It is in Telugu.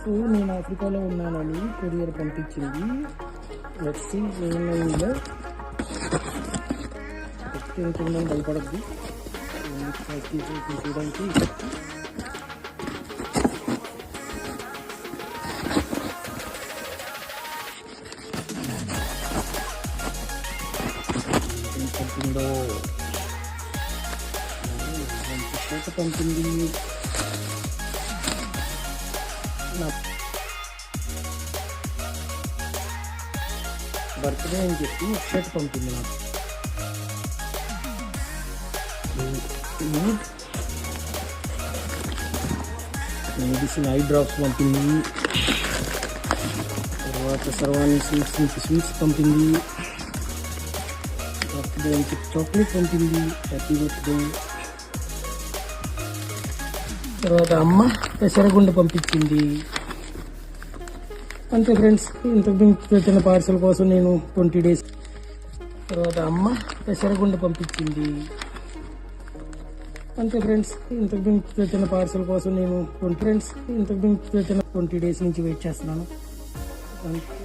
వైఫ్ నేను ఆఫ్రికాలో ఉన్నానని కొరియర్ పంపించింది వచ్చి ఏమైందో తింటుందని భయపడద్దు చూడడానికి ఏం పంపిందో పంపింది బర్త్డే అని చెప్పి షర్ట్ పంపింది నాకు మెడిసిన్ ఐ డ్రాప్స్ పంపింది తర్వాత సర్వాణి స్వీట్స్ నుంచి స్వీట్స్ పంపింది బర్త్డే అని చెప్పి చాక్లెట్ పంపింది హ్యాపీ బర్త్డే తర్వాత అమ్మ పెసరగుండ పంపించింది. అంతే ఫ్రెండ్స్ ఇంతకు పెట్టిన పార్సల్ కోసం నేను ట్వంటీ డేస్ తర్వాత అమ్మ పెసరగుండ పంపించింది. అంతే ఫ్రెండ్స్ ఇంతకు పెట్టిన పార్సల్ కోసం నేను ట్వంటీ ఫ్రెండ్స్ ఇంతకు పెట్టిన ట్వంటీ డేస్ నుంచి వెయిట్ చేస్తున్నాను. అంతే.